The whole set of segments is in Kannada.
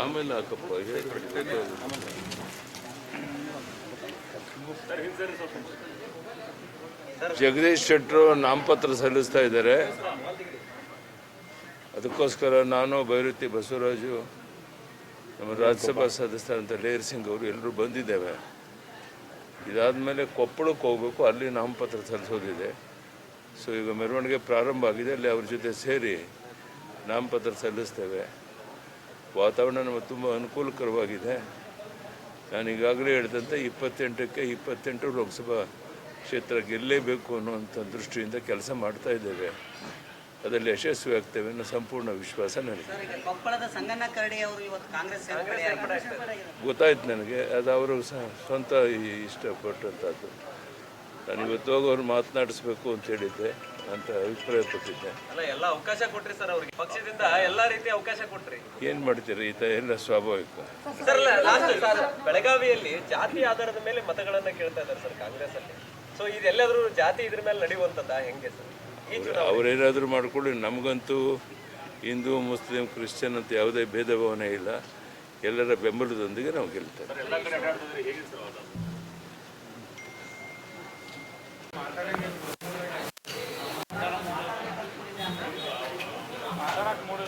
ಆಮೇಲೆ ಹಾಕಪ್ಪ ಜಗದೀಶ್ ಶೆಟ್ಟರು ನಾಮಪತ್ರ ಸಲ್ಲಿಸ್ತಾ ಇದ್ದಾರೆ. ಅದಕ್ಕೋಸ್ಕರ ನಾನು, ಭೈರತಿ ಬಸವರಾಜು, ನಮ್ಮ ರಾಜ್ಯಸಭಾ ಸದಸ್ಯರಂತ ಲೇರ್ ಸಿಂಗ್ ಅವರು ಎಲ್ಲರೂ ಬಂದಿದ್ದೇವೆ. ಇದಾದಮೇಲೆ ಕೊಪ್ಪಳಕ್ಕೆ ಹೋಗಬೇಕು. ಅಲ್ಲಿ ನಾಮಪತ್ರ ಸಲ್ಲಿಸೋದಿದೆ. ಸೊ ಈಗ ಮೆರವಣಿಗೆ ಪ್ರಾರಂಭ ಆಗಿದೆ ಅಲ್ಲಿ ಅವ್ರ ಜೊತೆ ಸೇರಿ ನಾಮಪತ್ರ ಸಲ್ಲಿಸ್ತೇವೆ. ವಾತಾವರಣ ನಮಗೆ ತುಂಬ ಅನುಕೂಲಕರವಾಗಿದೆ. ನಾನು ಈಗಾಗಲೇ ಹೇಳಿದಂತೆ ಇಪ್ಪತ್ತೆಂಟಕ್ಕೆ ಇಪ್ಪತ್ತೆಂಟು ಲೋಕಸಭಾ ಕ್ಷೇತ್ರ ಗೆಲ್ಲಲೇಬೇಕು ಅನ್ನುವಂಥ ದೃಷ್ಟಿಯಿಂದ ಕೆಲಸ ಮಾಡ್ತಾ ಇದ್ದೇವೆ. ಅದರಲ್ಲಿ ಯಶಸ್ವಿ ಆಗ್ತೇವೆ ಅನ್ನೋ ಸಂಪೂರ್ಣ ವಿಶ್ವಾಸ ನನಗೆ ಗೊತ್ತಾಯ್ತು ನನಗೆ. ಅದು ಅವರು ಸ್ವಂತ ಇಷ್ಟಪಟ್ಟಂಥದ್ದು. ನಾನು ಇವತ್ತು ಹೋಗಿ ಅವ್ರು ಮಾತನಾಡಿಸ್ಬೇಕು ಅಂತ ಹೇಳಿದ್ದೆ ಅಂತ ಅಭಿಪ್ರಾಯ ಪಟ್ಟಿದ್ದೆ. ಅಲ್ಲ ಎಲ್ಲ ಅವಕಾಶ ಕೊಟ್ರಿ ಸರ್ ಅವ್ರಿಗೆ. ಪಕ್ಷದಿಂದ ಎಲ್ಲ ರೀತಿ ಅವಕಾಶ ಕೊಟ್ರಿ. ಏನು ಮಾಡ್ತೀರಿ? ಈ ಥರ ಎಲ್ಲ ಸ್ವಾಭಾವಿಕ. ಸರ್ ಬೆಳಗಾವಿಯಲ್ಲಿ ಜಾತಿ ಆಧಾರದ ಮೇಲೆ ಮತಗಳನ್ನ ಕೇಳ್ತಾ ಇದ್ದಾರೆ ಸರ್ ಕಾಂಗ್ರೆಸ್ ಅಲ್ಲಿ ಸೊ ಇದೆಲ್ಲಾದ್ರೂ ಜಾತಿ ಇದ್ರ ಮೇಲೆ ನಡೆಯುವಂತದ್ದ ಹೆಂಗೆ ಸರ್? ಅವರೇನಾದರೂ ಮಾಡ್ಕೊಳ್ಳಿ. ನಮಗಂತೂ ಹಿಂದೂ ಮುಸ್ಲಿಂ ಕ್ರಿಶ್ಚಿಯನ್ ಅಂತ ಯಾವುದೇ ಭೇದ ಭಾವನೆ ಇಲ್ಲ. ಎಲ್ಲರ ಬೆಂಬಲದೊಂದಿಗೆ ನಾವು ಗೆಲ್ತೇವೆ. ಮೂರು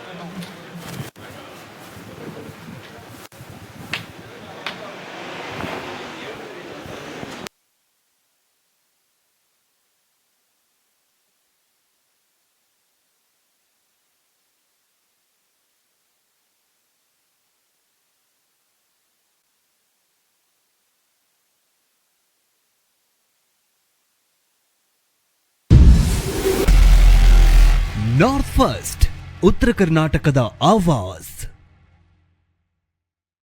ನಾರ್ತ್ ಫಸ್ಟ್ ಉತ್ತರ ಕರ್ನಾಟಕದ ಆವಾಸ್.